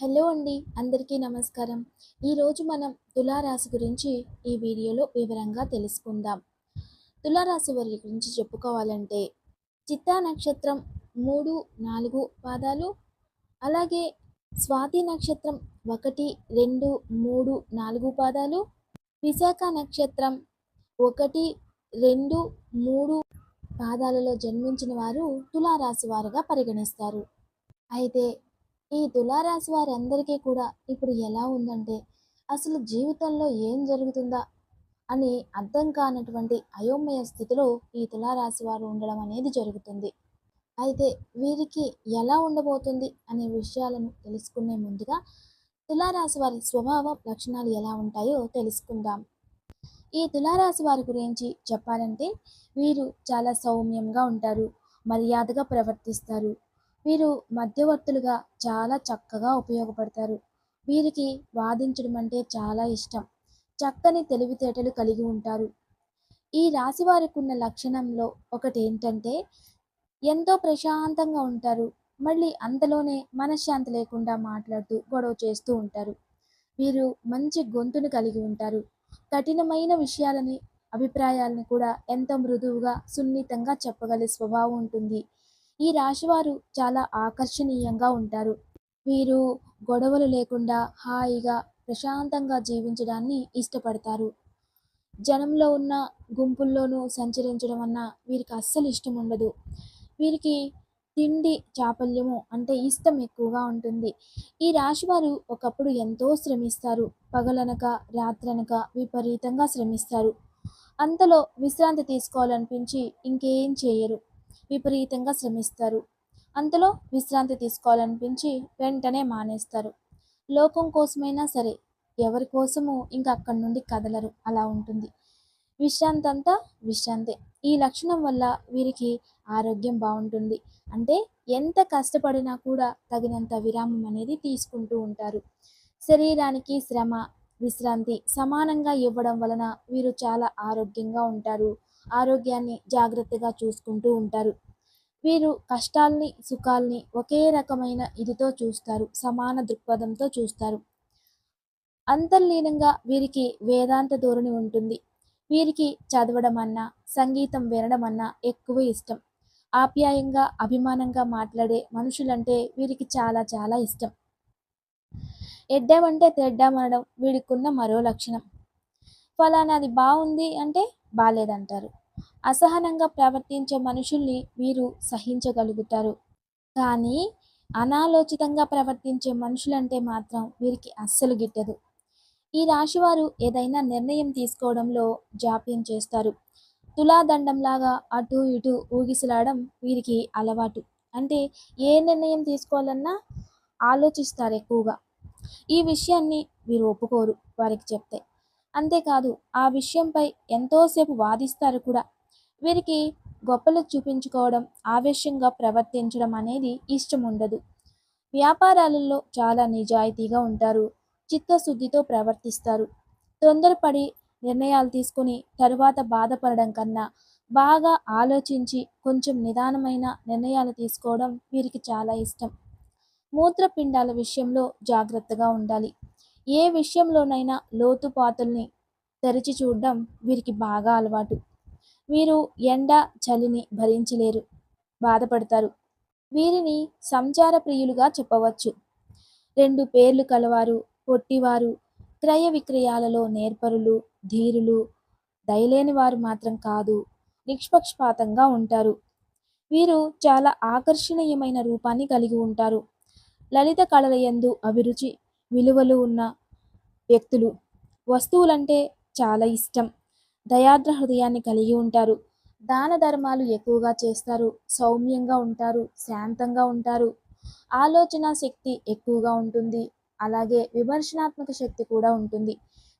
Hello అండి అందరికీ నమస్కారం. ఈరోజు మనం తులారాశి గురించి ఈ వీడియోలో వివరంగా తెలుసుకుందాం. తులారాశి వారి గురించి చెప్పుకోవాలంటే చిత్తా నక్షత్రం మూడు నాలుగు పాదాలు అలాగే స్వాతి నక్షత్రం ఒకటి రెండు మూడు నాలుగు పాదాలు విశాఖ నక్షత్రం ఒకటి రెండు మూడు పాదాలలో జన్మించిన వారు తులారాశి వారుగా పరిగణిస్తారు. అయితే ఈ తులారాశి వారందరికీ కూడా ఇప్పుడు ఎలా ఉందంటే అసలు జీవితంలో ఏం జరుగుతుందా అని అర్థం కానటువంటి అయోమయ స్థితిలో ఈ తులారాశి వారు ఉండడం అనేది జరుగుతుంది. అయితే వీరికి ఎలా ఉండబోతుంది అనే విషయాలను తెలుసుకునే ముందుగా తులారాశి వారి స్వభావ లక్షణాలు ఎలా ఉంటాయో తెలుసుకుందాం. ఈ తులారాశి వారి గురించి చెప్పాలంటే వీరు చాలా సౌమ్యంగా ఉంటారు మర్యాదగా ప్రవర్తిస్తారు. వీరు మధ్యవర్తులుగా చాలా చక్కగా ఉపయోగపడతారు. వీరికి వాదించడం అంటే చాలా ఇష్టం. చక్కని తెలివితేటలు కలిగి ఉంటారు. ఈ రాశి వారికి ఉన్న లక్షణంలో ఒకటి ఏంటంటే ఎంతో ప్రశాంతంగా ఉంటారు. మళ్ళీ అంతలోనే మనశ్శాంతి లేకుండా మాట్లాడుతూ గొడవ చేస్తూ ఉంటారు. వీరు మంచి గొంతును కలిగి ఉంటారు. కఠినమైన విషయాలని అభిప్రాయాలను కూడా ఎంత మృదువుగా సున్నితంగా చెప్పగలే స్వభావం ఉంటుంది. ఈ రాశివారు చాలా ఆకర్షణీయంగా ఉంటారు. వీరు గొడవలు లేకుండా హాయిగా ప్రశాంతంగా జీవించడాన్ని ఇష్టపడతారు. జనంలో ఉన్న గుంపుల్లోనూ సంచరించడం అన్న వీరికి అస్సలు ఇష్టం ఉండదు వీరికి తిండి చాపల్యము అంటే ఇష్టం ఎక్కువగా ఉంటుంది. ఈ రాశివారు ఒకప్పుడు ఎంతో శ్రమిస్తారు. పగలనక రాత్రనక విపరీతంగా శ్రమిస్తారు. అంతలో విశ్రాంతి తీసుకోవాలనిపించి ఇంకేం చేయరు. విపరీతంగా శ్రమిస్తారు. అంతలో విశ్రాంతి తీసుకోవాలనిపించి వెంటనే మానేస్తారు. లోకం కోసమైనా సరే ఎవరి కోసము ఇంకా అక్కడి నుండి కదలరు. అలా ఉంటుంది. విశ్రాంతి అంతా విశ్రాంతి. ఈ లక్షణం వల్ల వీరికి ఆరోగ్యం బాగుంటుంది. అంటే ఎంత కష్టపడినా కూడా తగినంత విరామం అనేది తీసుకుంటూ ఉంటారు. శరీరానికి శ్రమ విశ్రాంతి సమానంగా ఇవ్వడం వలన వీరు చాలా ఆరోగ్యంగా ఉంటారు. ఆరోగ్యాన్ని జాగ్రత్తగా చూసుకుంటూ ఉంటారు. వీరు కష్టాల్ని సుఖాల్ని ఒకే రకమైన ఇదితో చూస్తారు. సమాన దృక్పథంతో చూస్తారు. అంతర్లీనంగా వీరికి వేదాంత ధోరణి ఉంటుంది. వీరికి చదవడం అన్నా సంగీతం వినడం అన్నా ఎక్కువ ఇష్టం. ఆప్యాయంగా అభిమానంగా మాట్లాడే మనుషులంటే వీరికి చాలా చాలా ఇష్టం. ఎడ్డామంటే తెడ్డామనడం వీడికున్న మరో లక్షణం. ఫలానాది బాగుంది అంటే బాగాలేదంటారు అసహనంగా ప్రవర్తించే మనుషుల్ని వీరు సహించగలుగుతారు. కానీ అనాలోచితంగా ప్రవర్తించే మనుషులంటే మాత్రం వీరికి అస్సలు గిట్టదు. ఈ రాశివారు ఏదైనా నిర్ణయం తీసుకోవడంలో జాప్యం చేస్తారు. తులాదండంలాగా అటు ఇటు ఊగిసలాడడం వీరికి అలవాటు. అంటే ఏ నిర్ణయం తీసుకోవాలన్నా ఆలోచిస్తారు ఎక్కువగా. ఈ విషయాన్ని వీరు ఒప్పుకోరు వారికి చెప్తే. అంతేకాదు ఆ విషయంపై ఎంతోసేపు వాదిస్తారు కూడా. వీరికి గొప్పలు చూపించుకోవడం ఆవేశంగా ప్రవర్తించడం అనేది ఇష్టం ఉండదు వ్యాపారాలలో చాలా నిజాయితీగా ఉంటారు. చిత్తశుద్ధితో ప్రవర్తిస్తారు. తొందరపడి నిర్ణయాలు తీసుకుని తరువాత బాధపడడం కన్నా బాగా ఆలోచించి కొంచెం నిదానమైన నిర్ణయాలు తీసుకోవడం వీరికి చాలా ఇష్టం. మూత్రపిండాల విషయంలో జాగ్రత్తగా ఉండాలి. ఏ విషయంలోనైనా లోతుపాతుల్ని తెరిచి చూడడం వీరికి బాగా అలవాటు. వీరు ఎండ చలిని భరించలేరు. బాధపడతారు. వీరిని సంచార ప్రియులుగా చెప్పవచ్చు. రెండు పేర్లు కలవారు పొట్టివారు క్రయ విక్రయాలలో నేర్పరులు ధీరులు దయలేని వారు మాత్రం కాదు నిష్పక్షపాతంగా ఉంటారు. వీరు చాలా ఆకర్షణీయమైన రూపాన్ని కలిగి ఉంటారు. లలిత కళల యందు అభిరుచి విలువలు ఉన్న వ్యక్తులు వస్తువులంటే చాలా ఇష్టం. దయాద్ర హృదయాన్ని కలిగి ఉంటారు. దాన ధర్మాలు ఎక్కువగా చేస్తారు. సౌమ్యంగా ఉంటారు. శాంతంగా ఉంటారు. ఆలోచన శక్తి ఎక్కువగా ఉంటుంది. అలాగే విమర్శనాత్మక శక్తి కూడా ఉంటుంది.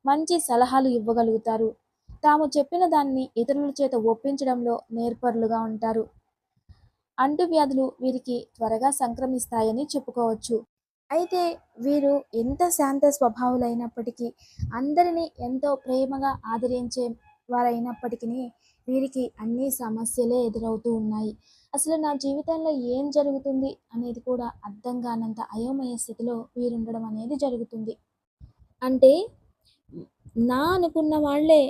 మంచి సలహాలు ఇవ్వగలుగుతారు. తాము చెప్పిన దాన్ని ఇతరుల చేత ఒప్పించడంలో నేర్పరులుగా ఉంటారు. అంటువ్యాధులు వీరికి త్వరగా సంక్రమిస్తాయని చెప్పుకోవచ్చు. అయితే వీరు ఎంత శాంత స్వభావులైనప్పటికీ అందరినీ ఎంతో ప్రేమగా ఆదరించే వారైనప్పటికీ వీరికి అన్ని సమస్యలే ఎదురవుతూ ఉన్నాయి. అసలు నా జీవితంలో ఏం జరుగుతుంది అనేది కూడా అర్థం కానంత అయోమయ స్థితిలో వీరుండడం అనేది జరుగుతుంది. అంటే నా అనుకున్న వాళ్ళే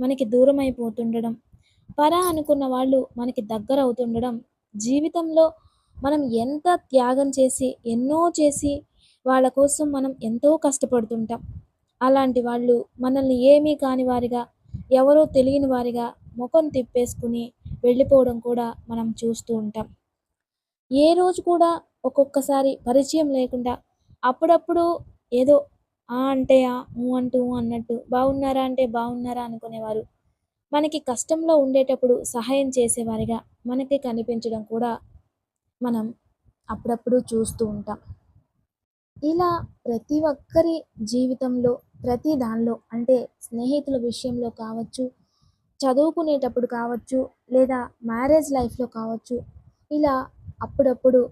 మనకి దూరం అయిపోతుండడం పర అనుకున్న వాళ్ళు మనకి దగ్గర అవుతుండడం జీవితంలో మనం ఎంత త్యాగం చేసి ఎన్నో చేసి వాళ్ళ కోసం మనం ఎంతో కష్టపడుతుంటాం. అలాంటి వాళ్ళు మనల్ని ఏమీ కాని వారిగా ఎవరో తెలియని వారిగా ముఖం తిప్పేసుకుని వెళ్ళిపోవడం కూడా మనం చూస్తూ ఉంటాం. ఏ రోజు కూడా ఒక్కొక్కసారి పరిచయం లేకుండా అప్పుడప్పుడు ఏదో ఆ అంటే ఆ ఊ అంటూ ఊ అన్నట్టు బాగున్నారా అంటే బాగున్నారా అనుకునేవారు. మనకి కష్టంలో ఉండేటప్పుడు సహాయం చేసేవారిగా మనకి కనిపించడం కూడా మనం అప్పుడప్పుడు చూస్తూ ఉంటాం. ఇలా ప్రతి ఒక్కరి జీవితంలో ప్రతి దానిలో అంటే స్నేహితుల విషయంలో కావచ్చు చదువుకునేటప్పుడు కావచ్చు లేదా మ్యారేజ్ లైఫ్లో కావచ్చు ఇలా అప్పుడప్పుడు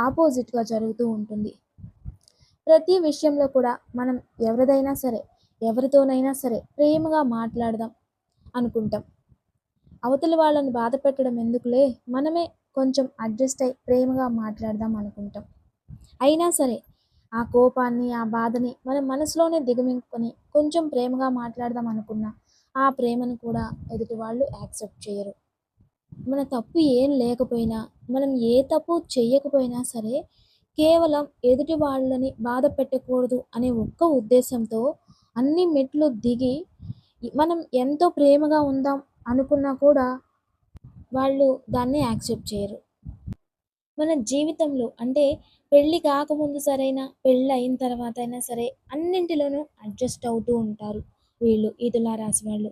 ఆపోజిట్గా జరుగుతూ ఉంటుంది. ప్రతి విషయంలో కూడా మనం ఎవరిదైనా సరే ఎవరితోనైనా సరే ప్రేమగా మాట్లాడదాం అనుకుంటాం. అవతలి వాళ్ళని బాధ పెట్టడం ఎందుకులే? మనమే కొంచెం అడ్జస్ట్ అయి ప్రేమగా మాట్లాడదాం అనుకుంటాం. అయినా సరే ఆ కోపాన్ని ఆ బాధని మన మనసులోనే దిగమింగుకొని కొంచెం ప్రేమగా మాట్లాడదాం అనుకున్నా. ఆ ప్రేమను కూడా ఎదుటి వాళ్ళు యాక్సెప్ట్ చేయరు. మన తప్పు ఏం లేకపోయినా మనం ఏ తప్పు చేయకపోయినా సరే కేవలం ఎదుటి వాళ్ళని బాధ పెట్టకూడదు అనే ఒక్క ఉద్దేశంతో అన్ని మెట్లు దిగి మనం ఎంతో ప్రేమగా ఉందాం అనుకున్నా కూడా వాళ్ళు దాన్ని యాక్సెప్ట్ చేయరు. మన జీవితంలో అంటే పెళ్ళి కాకముందు సరైనా పెళ్ళి అయిన తర్వాత అయినా సరే అన్నింటిలోనూ అడ్జస్ట్ అవుతూ ఉంటారు వీళ్ళు ఈ తులారాశి వాళ్ళు.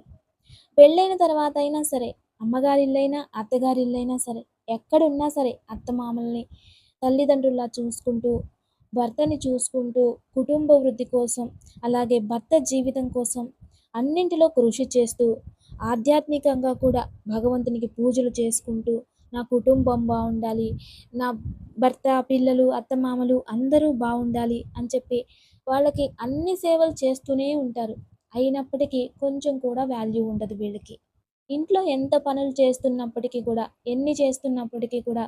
పెళ్ళైన తర్వాత అయినా సరే అమ్మగారి ఇల్లైనా అత్తగారి ఇల్లైనా సరే ఎక్కడున్నా సరే అత్తమామల్ని తల్లిదండ్రుల్లా చూసుకుంటూ భర్తని చూసుకుంటూ కుటుంబ వృద్ధి కోసం అలాగే భర్త జీవితం కోసం అన్నింటిలో కృషి చేస్తూ ఆధ్యాత్మికంగా కూడా భగవంతునికి పూజలు చేసుకుంటూ నా కుటుంబం బాగుండాలి నా భర్త పిల్లలు అత్తమామలు అందరూ బాగుండాలి అని చెప్పి వాళ్ళకి అన్ని సేవలు చేస్తూనే ఉంటారు. అయినప్పటికీ కొంచెం కూడా వాల్యూ ఉండదు వీళ్ళకి. ఇంట్లో ఎంత పనులు చేస్తున్నప్పటికీ కూడా ఎన్ని చేస్తున్నప్పటికీ కూడా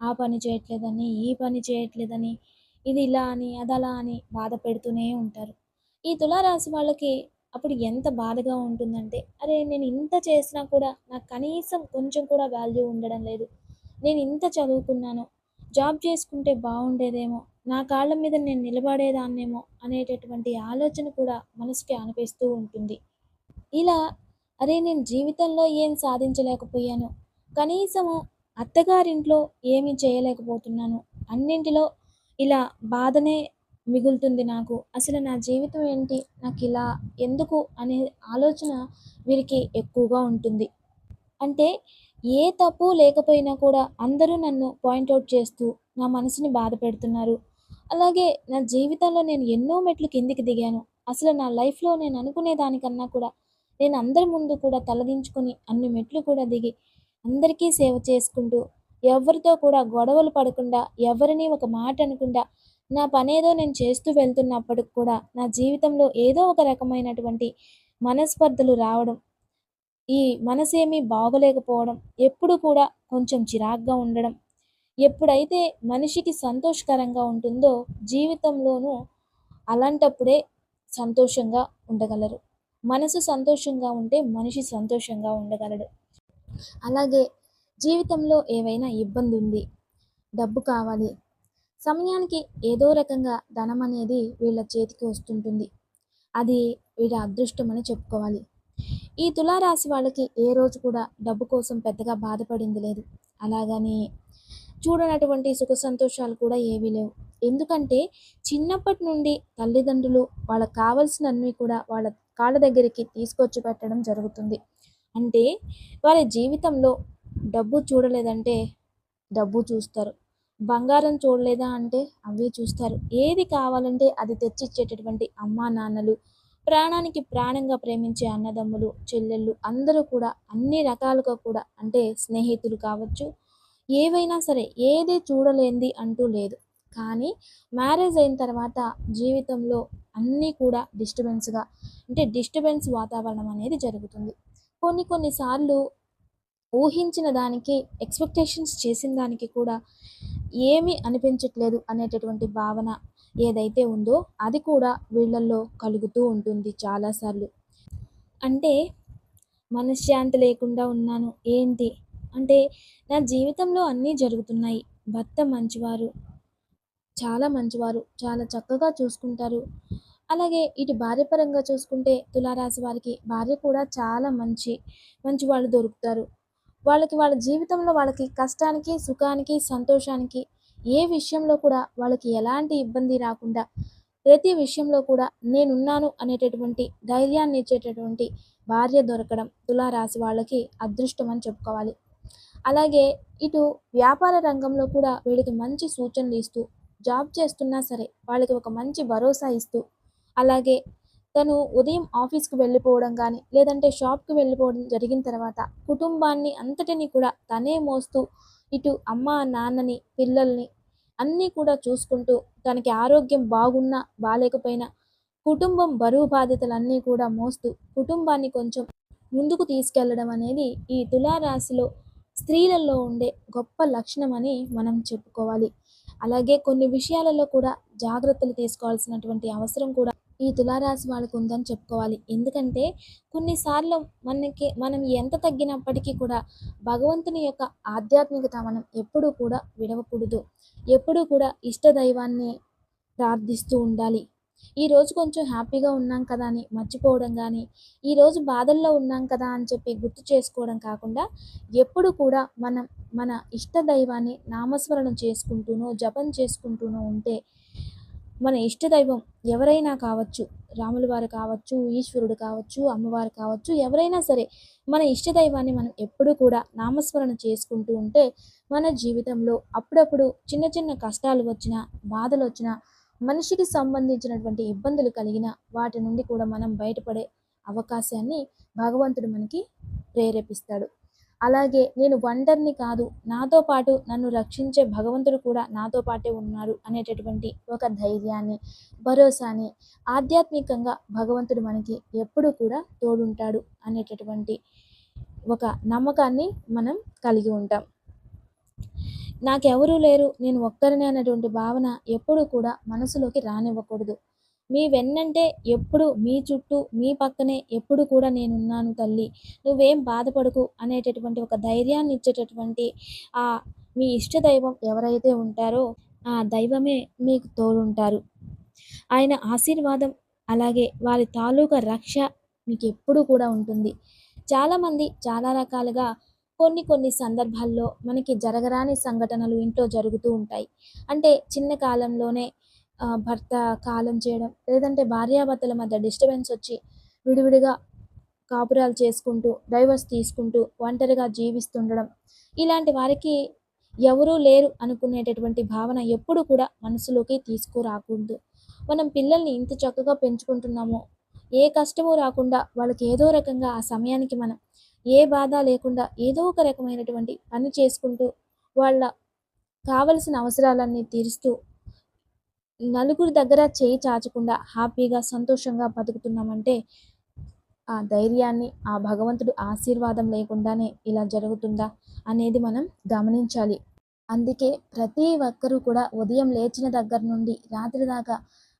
ఆ పని చేయట్లేదని ఈ పని చేయట్లేదని ఇది ఇలా అని అదలా అని బాధ పెడుతూనే ఉంటారు. ఈ తులారాశి వాళ్ళకి అప్పుడు ఎంత బాధగా ఉంటుందంటే అరే నేను ఇంత చేసినా కూడా నాకు కనీసం కొంచెం కూడా వాల్యూ ఉండడం లేదు. నేను ఇంత చదువుకున్నాను జాబ్ చేసుకుంటే బాగుండేదేమో నా కాళ్ళ మీద నేను నిలబడేదాన్నేమో అనేటటువంటి ఆలోచన కూడా మనసుకి అనిపిస్తూ ఉంటుంది. ఇలా అరే నేను జీవితంలో ఏం సాధించలేకపోయాను కనీసము అత్తగారింట్లో ఏమీ చేయలేకపోతున్నాను అన్నింటిలో ఇలా బాధనే మిగులుతుంది నాకు. అసలు నా జీవితం ఏంటి? నాకు ఇలా ఎందుకు అనే ఆలోచన వీరికి ఎక్కువగా ఉంటుంది. అంటే ఏ తప్పు లేకపోయినా కూడా అందరూ నన్ను పాయింట్అవుట్ చేస్తూ నా మనసుని బాధ పెడుతున్నారు. అలాగే నా జీవితంలో నేను ఎన్నో మెట్లు కిందికి దిగాను. అసలు నా లైఫ్లో నేను అనుకునే దానికన్నా కూడా నేను అందరి ముందు కూడా తలదించుకొని అన్ని మెట్లు కూడా దిగి అందరికీ సేవ చేసుకుంటూ ఎవరితో కూడా గొడవలు పడకుండా ఎవరిని ఒక మాట అనకుండా నా పనేదో నేను చేస్తూ వెళ్తున్నప్పటికి కూడా నా జీవితంలో ఏదో ఒక రకమైనటువంటి మనస్పర్ధలు రావడం ఈ మనసేమీ బాగోలేకపోవడం ఎప్పుడు కూడా కొంచెం చిరాగ్గా ఉండడం ఎప్పుడైతే మనిషికి సంతోషకరంగా ఉంటుందో జీవితంలోనూ అలాంటప్పుడే సంతోషంగా ఉండగలరు. మనసు సంతోషంగా ఉంటే మనిషి సంతోషంగా ఉండగలడు. అలాగే జీవితంలో ఏవైనా ఇబ్బంది ఉంది డబ్బు కావాలి. సమయానికి ఏదో రకంగా ధనం అనేది వీళ్ళ చేతికి వస్తుంటుంది. అది వీళ్ళ అదృష్టం అని చెప్పుకోవాలి. ఈ తులారాశి వాళ్ళకి ఏ రోజు కూడా డబ్బు కోసం పెద్దగా బాధపడింది లేదు. అలాగని చూడనటువంటి సుఖ సంతోషాలు కూడా ఏవీ లేవు. ఎందుకంటే చిన్నప్పటి నుండి తల్లిదండ్రులు వాళ్ళకి కావలసినన్ని కూడా వాళ్ళ కాళ్ళ దగ్గరికి తీసుకొచ్చి పెట్టడం జరుగుతుంది. అంటే వారి జీవితంలో డబ్బు చూడలేదంటే డబ్బు చూస్తారు. బంగారం చూడలేదా అంటే అవి చూస్తారు. ఏది కావాలంటే అది తెచ్చిచ్చేటటువంటి అమ్మా నాన్నలు ప్రాణానికి ప్రాణంగా ప్రేమించే అన్నదమ్ములు చెల్లెళ్ళు అందరూ కూడా అన్ని రకాలుగా కూడా అంటే స్నేహితులు కావచ్చు. ఏవైనా సరే ఏది చూడలేంది అంటూ లేదు. కానీ మ్యారేజ్ అయిన తర్వాత జీవితంలో అన్నీ కూడా డిస్టర్బెన్స్గా అంటే డిస్టర్బెన్స్ వాతావరణం అనేది జరుగుతుంది. కొన్ని కొన్నిసార్లు ఊహించిన దానికి ఎక్స్పెక్టేషన్స్ చేసిన దానికి కూడా ఏమీ అనిపించట్లేదు అనేటటువంటి భావన ఏదైతే ఉందో అది కూడా వీళ్ళల్లో కలుగుతూ ఉంటుంది చాలాసార్లు. అంటే మనశ్శాంతి లేకుండా ఉన్నాను ఏంటి? అంటే నా జీవితంలో అన్నీ జరుగుతున్నాయి. భర్త మంచివారు చాలా మంచివారు చాలా చక్కగా చూసుకుంటారు. అలాగే ఇటు భార్య పరంగా చూసుకుంటే తులారాశి వారికి భార్య కూడా చాలా మంచి మంచి వాళ్ళు దొరుకుతారు. వాళ్ళకి వాళ్ళ జీవితంలో వాళ్ళకి కష్టానికి సుఖానికి సంతోషానికి ఏ విషయంలో కూడా వాళ్ళకి ఎలాంటి ఇబ్బంది రాకుండా ప్రతి విషయంలో కూడా నేనున్నాను అనేటటువంటి ధైర్యాన్ని ఇచ్చేటటువంటి భార్య దొరకడం తులారాశి వాళ్ళకి అదృష్టం అని చెప్పుకోవాలి. అలాగే ఇటు వ్యాపార రంగంలో కూడా వీళ్ళకి మంచి సూచనలు ఇస్తూ జాబ్ చేస్తున్నా సరే వాళ్ళకి ఒక మంచి భరోసా ఇస్తూ అలాగే తను ఉదయం ఆఫీస్కి వెళ్ళిపోవడం కానీ లేదంటే షాప్కి వెళ్ళిపోవడం జరిగిన తర్వాత కుటుంబాన్ని అంతటిని కూడా తనే మోస్తూ ఇటు అమ్మ నాన్నని పిల్లల్ని అన్నీ కూడా చూసుకుంటూ తనకి ఆరోగ్యం బాగున్నా బాగాలేకపోయినా కుటుంబం బరువు బాధ్యతలన్నీ కూడా మోస్తూ కుటుంబాన్ని కొంచెం ముందుకు తీసుకెళ్ళడం అనేది ఈ తులారాశిలో స్త్రీలలో ఉండే గొప్ప లక్షణం అని మనం చెప్పుకోవాలి. అలాగే కొన్ని విషయాలలో కూడా జాగ్రత్తలు తీసుకోవాల్సినటువంటి అవసరం కూడా ఈ తులారాశి వాళ్ళకు ఉందని చెప్పుకోవాలి. ఎందుకంటే కొన్నిసార్లు మనకి మనం ఎంత తగ్గినప్పటికీ కూడా భగవంతుని యొక్క ఆధ్యాత్మికత మనం ఎప్పుడూ కూడా విడవకూడదు. ఎప్పుడూ కూడా ఇష్ట దైవాన్ని ప్రార్థిస్తూ ఉండాలి. ఈరోజు కొంచెం హ్యాపీగా ఉన్నాం కదా అని మర్చిపోవడం కానీ ఈరోజు బాధల్లో ఉన్నాం కదా అని చెప్పి గుర్తు చేసుకోవడం కాకుండా ఎప్పుడు కూడా మనం మన ఇష్ట దైవాన్ని నామస్మరణం చేసుకుంటూనో జపం చేసుకుంటూనో ఉంటే మన ఇష్టదైవం ఎవరైనా కావచ్చు రాముల వారు కావచ్చు ఈశ్వరుడు కావచ్చు అమ్మవారు కావచ్చు ఎవరైనా సరే మన ఇష్టదైవాన్ని మనం ఎప్పుడూ కూడా నామస్మరణ చేసుకుంటూ ఉంటే మన జీవితంలో అప్పుడప్పుడు చిన్న చిన్న కష్టాలు వచ్చినా బాధలు వచ్చినా మనిషికి సంబంధించినటువంటి ఇబ్బందులు కలిగిన వాటి నుండి కూడా మనం బయటపడే అవకాశాన్ని భగవంతుడు మనకి ప్రేరేపిస్తాడు. అలాగే నేను ఒంటరిని కాదు నాతో పాటు నన్ను రక్షించే భగవంతుడు కూడా నాతో పాటే ఉన్నారు అనేటటువంటి ఒక ధైర్యాన్ని భరోసాని ఆధ్యాత్మికంగా భగవంతుడు మనకి ఎప్పుడు కూడా తోడుంటాడు అనేటటువంటి ఒక నమ్మకాన్ని మనం కలిగి ఉంటాం. నాకెవరూ లేరు నేను ఒక్కరినే అనేటువంటి భావన ఎప్పుడూ కూడా మనసులోకి రానివ్వకూడదు. మీ వెన్నంటే ఎప్పుడు మీ చుట్టూ మీ పక్కనే ఎప్పుడు కూడా నేనున్నాను తల్లి. నువ్వేం బాధపడకు అనేటటువంటి ఒక ధైర్యాన్ని ఇచ్చేటటువంటి ఆ మీ ఇష్ట దైవం ఎవరైతే ఉంటారో ఆ దైవమే మీకు తోడుంటారు. ఆయన ఆశీర్వాదం అలాగే వారి తాలూకా రక్ష మీకు ఎప్పుడు కూడా ఉంటుంది. చాలామంది చాలా రకాలుగా కొన్ని కొన్ని సందర్భాల్లో మనకి జరగరాని సంఘటనలు ఇంట్లో జరుగుతూ ఉంటాయి. అంటే చిన్న కాలంలోనే భర్త కాలం చేయడం లేదంటే భార్యాభర్తల మధ్య డిస్టర్బెన్స్ వచ్చి విడివిడిగా కాపురాలు చేసుకుంటూ డైవర్స్ తీసుకుంటూ ఒంటరిగా జీవిస్తుండడం. ఇలాంటి వారికి ఎవరూ లేరు అనుకునేటటువంటి భావన ఎప్పుడు కూడా మనసులోకి తీసుకురాకూడదు. మనం పిల్లల్ని ఇంత చక్కగా పెంచుకుంటున్నామో ఏ కష్టము రాకుండా వాళ్ళకి ఏదో రకంగా ఆ సమయానికి మనం ఏ బాధ లేకుండా ఏదో ఒక రకమైనటువంటి పని చేసుకుంటూ వాళ్ళ కావలసిన అవసరాలన్నీ తీరుస్తూ నలుగురి దగ్గర చేయి చాచకుండా హ్యాపీగా సంతోషంగా బతుకుతున్నామంటే ఆ ధైర్యాన్ని ఆ భగవంతుడు ఆశీర్వాదం లేకుండానే ఇలా జరుగుతుందా అనేది మనం గమనించాలి. అందుకే ప్రతి ఒక్కరూ కూడా ఉదయం లేచిన దగ్గర నుండి రాత్రి దాకా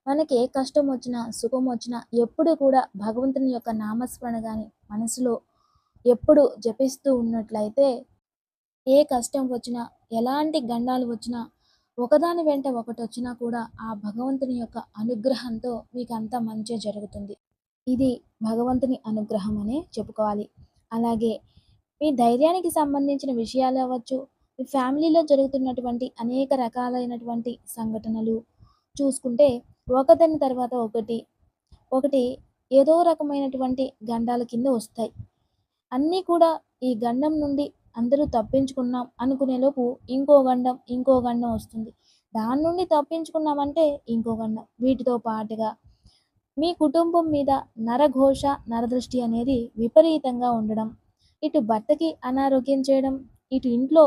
మనకి ఏ కష్టం వచ్చినా సుఖం వచ్చినా ఎప్పుడు కూడా భగవంతుని యొక్క నామస్మరణ కానీ మనసులో ఎప్పుడు జపిస్తూ ఉన్నట్లయితే ఏ కష్టం వచ్చినా ఎలాంటి గండాలు వచ్చినా ఒకదాని వెంట ఒకటి వచ్చినా కూడా ఆ భగవంతుని యొక్క అనుగ్రహంతో మీకు అంతా మంచి జరుగుతుంది. ఇది భగవంతుని అనుగ్రహం అనే చెప్పుకోవాలి. అలాగే మీ ధైర్యానికి సంబంధించిన విషయాలు అవ్వచ్చు మీ ఫ్యామిలీలో జరుగుతున్నటువంటి అనేక రకాలైనటువంటి సంఘటనలు చూసుకుంటే ఒకదాని తర్వాత ఒకటి ఒకటి ఏదో రకమైనటువంటి గండాల కింద వస్తాయి. అన్నీ కూడా ఈ గండం నుండి అందరూ తప్పించుకున్నాం అనుకునేలోపు ఇంకో గండం ఇంకో గండం వస్తుంది. దాని నుండి తప్పించుకున్నామంటే ఇంకో గండం. వీటితో పాటుగా మీ కుటుంబం మీద నరఘోష నరదృష్టి అనేది విపరీతంగా ఉండడం. ఇటు భర్తకి అనారోగ్యం చేయడం ఇటు ఇంట్లో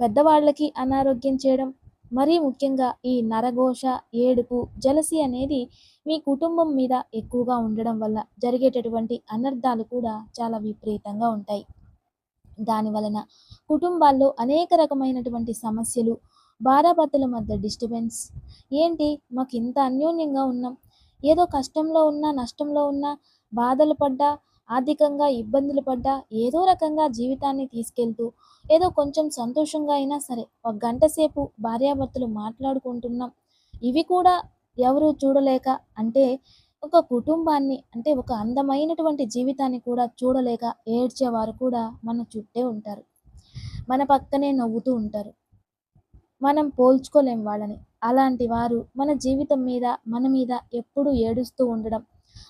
పెద్దవాళ్ళకి అనారోగ్యం చేయడం. మరీ ముఖ్యంగా ఈ నరఘోష ఏడుపు జలసి అనేది మీ కుటుంబం మీద ఎక్కువగా ఉండడం వల్ల జరిగేటటువంటి అనర్థాలు కూడా చాలా విపరీతంగా ఉంటాయి. దాని వలన కుటుంబాల్లో అనేక రకమైనటువంటి సమస్యలు భార్యాభర్తల మధ్య డిస్టర్బెన్స్ ఏంటి? మాకు ఇంత అన్యోన్యంగా ఉన్నాం. ఏదో కష్టంలో ఉన్నా నష్టంలో ఉన్నా బాధలు పడ్డా ఆర్థికంగా ఇబ్బందులు పడ్డా ఏదో రకంగా జీవితాన్ని తీసుకెళ్తూ ఏదో కొంచెం సంతోషంగా అయినా సరే ఒక గంట సేపు భార్యాభర్తలు మాట్లాడుకుంటున్నాం. ఇవి కూడా ఎవరు చూడలేక అంటే ఒక కుటుంబాన్ని అంటే ఒక అందమైనటువంటి జీవితాన్ని కూడా చూడలేక ఏడ్చేవారు కూడా మన చుట్టే ఉంటారు. మన పక్కనే నవ్వుతూ ఉంటారు. మనం పోల్చుకోలేం వాళ్ళని. అలాంటి వారు మన జీవితం మీద మన మీద ఎప్పుడూ ఏడుస్తూ ఉండడం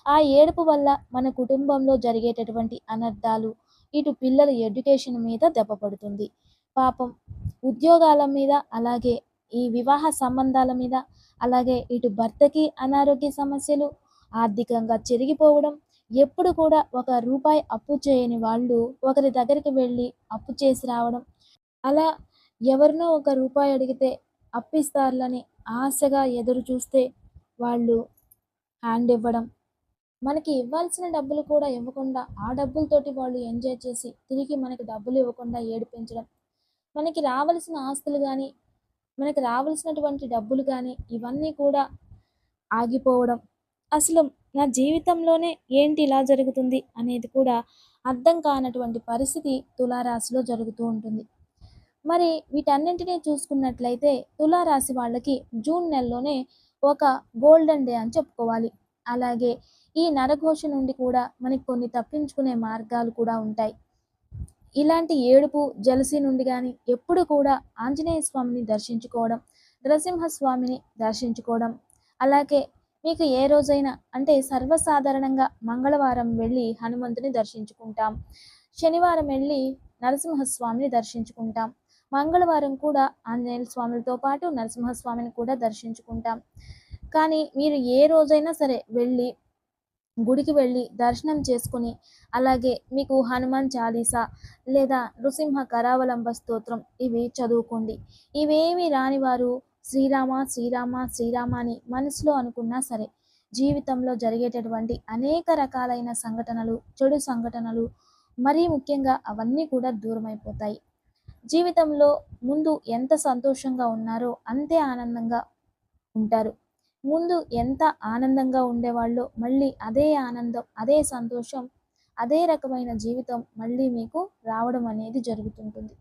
ఆ ఏడుపు వల్ల మన కుటుంబంలో జరిగేటటువంటి అనర్థాలు ఇటు పిల్లల ఎడ్యుకేషన్ మీద దెబ్బ పడుతుంది. పాపం ఉద్యోగాల మీద అలాగే ఈ వివాహ సంబంధాల మీద అలాగే ఇటు భర్తకి అనారోగ్య సమస్యలు ఆర్థికంగా చెరిగిపోవడం ఎప్పుడు కూడా ఒక రూపాయి అప్పు చేయని వాళ్ళు ఒకరి దగ్గరికి వెళ్ళి అప్పు చేసి రావడం. అలా ఎవరినో ఒక రూపాయి అడిగితే అప్పిస్తారులని ఆశగా ఎదురు చూస్తే వాళ్ళు హ్యాండ్ ఇవ్వడం. మనకి ఇవ్వాల్సిన డబ్బులు కూడా ఇవ్వకుండా ఆ డబ్బులతోటి వాళ్ళు ఎంజాయ్ చేసి తిరిగి మనకి డబ్బులు ఇవ్వకుండా ఏడిపించడం. మనకి రావాల్సిన ఆస్తులు కానీ మనకి రావాల్సినటువంటి డబ్బులు కానీ ఇవన్నీ కూడా ఆగిపోవడం. అసలు నా జీవితంలోనే ఏంటి ఇలా జరుగుతుంది అనేది కూడా అర్థం కానటువంటి పరిస్థితి తులారాశిలో జరుగుతూ ఉంటుంది. మరి వీటన్నింటినీ చూసుకున్నట్లయితే తులారాశి వాళ్ళకి జూన్ నెలలోనే ఒక గోల్డెన్ డే అని చెప్పుకోవాలి. అలాగే ఈ నరఘోష నుండి కూడా మనకి కొన్ని తప్పించుకునే మార్గాలు కూడా ఉంటాయి. ఇలాంటి ఏడుపు జలసి నుండి కానీ ఎప్పుడు కూడా ఆంజనేయ స్వామిని దర్శించుకోవడం నరసింహస్వామిని దర్శించుకోవడం అలాగే మీకు ఏ రోజైనా అంటే సర్వసాధారణంగా మంగళవారం వెళ్ళి హనుమంతుని దర్శించుకుంటాం. శనివారం వెళ్ళి నరసింహస్వామిని దర్శించుకుంటాం. మంగళవారం కూడా ఆంజనేయ స్వాములతో పాటు నరసింహస్వామిని కూడా దర్శించుకుంటాం. కానీ మీరు ఏ రోజైనా సరే వెళ్ళి గుడికి వెళ్ళి దర్శనం చేసుకుని అలాగే మీకు హనుమాన్ చాలీసా లేదా నృసింహ కరావలంబ స్తోత్రం ఇవి చదువుకోండి. ఇవేమి రాని వారు శ్రీరామ శ్రీరామ శ్రీరామ అని మనసులో అనుకున్నా సరే జీవితంలో జరిగేటటువంటి అనేక రకాలైన సంఘటనలు చెడు సంఘటనలు మరీ ముఖ్యంగా అవన్నీ కూడా దూరమైపోతాయి. జీవితంలో ముందు ఎంత సంతోషంగా ఉన్నారో అంతే ఆనందంగా ఉంటారు. ముందు ఎంత ఆనందంగా ఉండేవాళ్ళో మళ్ళీ అదే ఆనందం అదే సంతోషం అదే రకమైన జీవితం మళ్ళీ మీకు రావడం అనేది జరుగుతుంటుంది.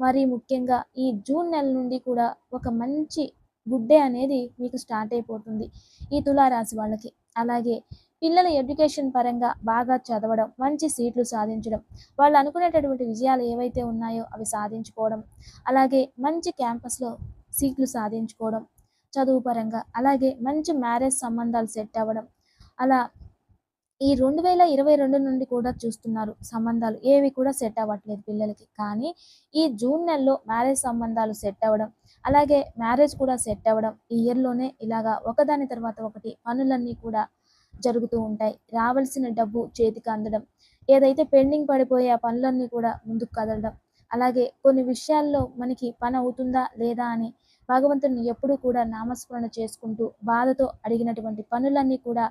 మరి ముఖ్యంగా ఈ జూన్ నెల నుండి కూడా ఒక మంచి గుడ్ డే అనేది మీకు స్టార్ట్ అయిపోతుంది ఈ తులారాశి వాళ్ళకి. అలాగే పిల్లల ఎడ్యుకేషన్ పరంగా బాగా చదవడం మంచి సీట్లు సాధించడం వాళ్ళు అనుకునేటటువంటి విజయాలు ఏవైతే ఉన్నాయో అవి సాధించుకోవడం అలాగే మంచి క్యాంపస్లో సీట్లు సాధించుకోవడం చదువు పరంగా అలాగే మంచి మ్యారేజ్ సంబంధాలు సెట్ అవ్వడం అలా ఈ రెండు వేల ఇరవై రెండు నుండి కూడా చూస్తున్నారు సంబంధాలు. ఏవి కూడా సెట్ అవ్వట్లేదు పిల్లలకి. కానీ ఈ జూన్ నెలలో మ్యారేజ్ సంబంధాలు సెట్ అవ్వడం అలాగే మ్యారేజ్ కూడా సెట్ అవ్వడం ఈ ఇయర్లోనే ఇలాగా ఒకదాని తర్వాత ఒకటి పనులన్నీ కూడా జరుగుతూ ఉంటాయి. రావాల్సిన డబ్బు చేతికి అందడం ఏదైతే పెండింగ్ పడిపోయే ఆ పనులన్నీ కూడా ముందుకు కదలడం అలాగే కొన్ని విషయాల్లో మనకి పని అవుతుందా లేదా అని భగవంతుని ఎప్పుడూ కూడా నామస్మరణ చేసుకుంటూ బాధతో అడిగినటువంటి పనులన్నీ కూడా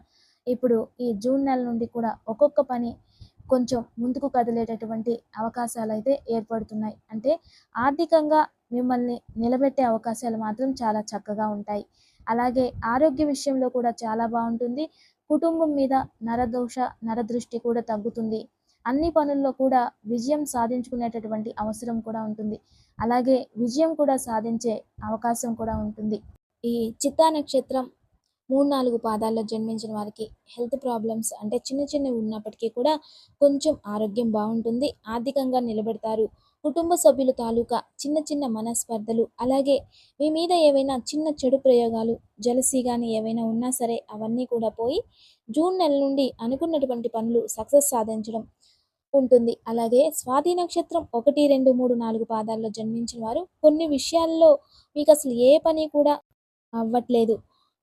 ఇప్పుడు ఈ జూన్ నెల నుండి కూడా ఒక్కొక్క పని కొంచెం ముందుకు కదిలేటటువంటి అవకాశాలు అయితే ఏర్పడుతున్నాయి. అంటే ఆర్థికంగా మిమ్మల్ని నిలబెట్టే అవకాశాలు మాత్రం చాలా చక్కగా ఉంటాయి. అలాగే ఆరోగ్య విషయంలో కూడా చాలా బాగుంటుంది. కుటుంబం మీద నరదోష నరదృష్టి కూడా తగ్గుతుంది. అన్ని పనుల్లో కూడా విజయం సాధించుకునేటటువంటి అవసరం కూడా ఉంటుంది. అలాగే విజయం కూడా సాధించే అవకాశం కూడా ఉంటుంది. ఈ చిత్తా నక్షత్రం మూడు నాలుగు పాదాల్లో జన్మించిన వారికి హెల్త్ ప్రాబ్లమ్స్ అంటే చిన్న చిన్నవి ఉన్నప్పటికీ కూడా కొంచెం ఆరోగ్యం బాగుంటుంది ఆర్థికంగా నిలబెడతారు. కుటుంబ సభ్యుల తాలూకా చిన్న చిన్న మనస్పర్ధలు అలాగే మీ మీద ఏవైనా చిన్న చెడు ప్రయోగాలు జలసీ కానీ ఏవైనా ఉన్నా సరే అవన్నీ కూడా పోయి జూన్ నెల నుండి అనుకున్నటువంటి పనులు సక్సెస్ సాధించడం ఉంటుంది. అలాగే స్వాతి నక్షత్రం ఒకటి రెండు మూడు నాలుగు పాదాల్లో జన్మించిన వారు కొన్ని విషయాల్లో మీకు అసలు ఏ పని కూడా అవ్వట్లేదు.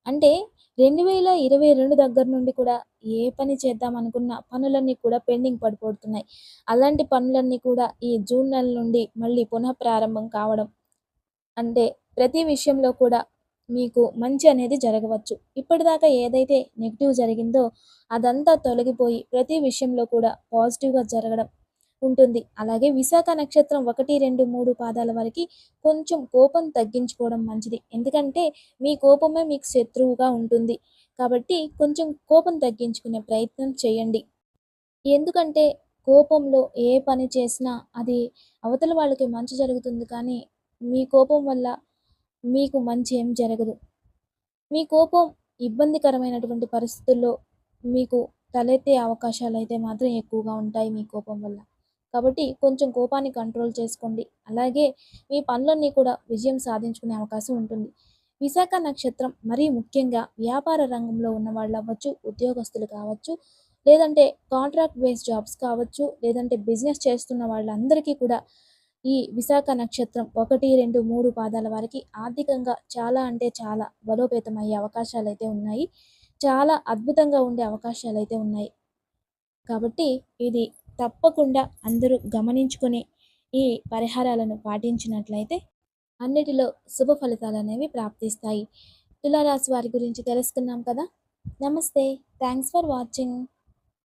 అంటే రెండు వేల ఇరవై రెండు దగ్గర నుండి కూడా ఏ పని చేద్దాం అనుకున్న పనులన్నీ కూడా పెండింగ్ పడిపోతున్నాయి. అలాంటి పనులన్నీ కూడా ఈ జూన్ నెల నుండి మళ్ళీ పునః ప్రారంభం కావడం అంటే ప్రతి విషయంలో కూడా మీకు మంచి అనేది జరగవచ్చు. ఇప్పటిదాకా ఏదైతే నెగిటివ్ జరిగిందో అదంతా తొలగిపోయి ప్రతి విషయంలో కూడా పాజిటివ్గా జరగడం ఉంటుంది. అలాగే విశాఖ నక్షత్రం ఒకటి రెండు మూడు పాదాల వరకు కొంచెం కోపం తగ్గించుకోవడం మంచిది. ఎందుకంటే మీ కోపమే మీకు శత్రువుగా ఉంటుంది. కాబట్టి కొంచెం కోపం తగ్గించుకునే ప్రయత్నం చేయండి. ఎందుకంటే కోపంలో ఏ పని చేసినా అది అవతల వాళ్ళకి మంచి జరుగుతుంది కానీ మీ కోపం వల్ల మీకు మంచి ఏం జరగదు. మీ కోపం ఇబ్బందికరమైనటువంటి పరిస్థితుల్లో మీకు తలెత్తే అవకాశాలు అయితే మాత్రం ఎక్కువగా ఉంటాయి మీ కోపం వల్ల. కాబట్టి కొంచెం కోపాన్ని కంట్రోల్ చేసుకోండి. అలాగే మీ పనులన్నీ కూడా విజయం సాధించుకునే అవకాశం ఉంటుంది. విశాఖ నక్షత్రం మరీ ముఖ్యంగా వ్యాపార రంగంలో ఉన్న వాళ్ళు అవ్వచ్చు ఉద్యోగస్తులు కావచ్చు లేదంటే కాంట్రాక్ట్ బేస్డ్ జాబ్స్ కావచ్చు లేదంటే బిజినెస్ చేస్తున్న వాళ్ళందరికీ కూడా ఈ విశాఖ నక్షత్రం ఒకటి రెండు మూడు పాదాల వారికి ఆర్థికంగా చాలా అంటే చాలా బలోపేతం అయ్యే అవకాశాలు అయితే ఉన్నాయి. చాలా అద్భుతంగా ఉండే అవకాశాలు అయితే ఉన్నాయి. కాబట్టి ఇది తప్పకుండా అందరూ గమనించుకొని ఈ పరిహారాలను పాటించినట్లయితే అన్నిటిలో శుభ ఫలితాలు అనేవి ప్రాప్తిస్తాయి. తులారాశి వారి గురించి తెలుసుకున్నాం కదా? నమస్తే. Thanks for watching.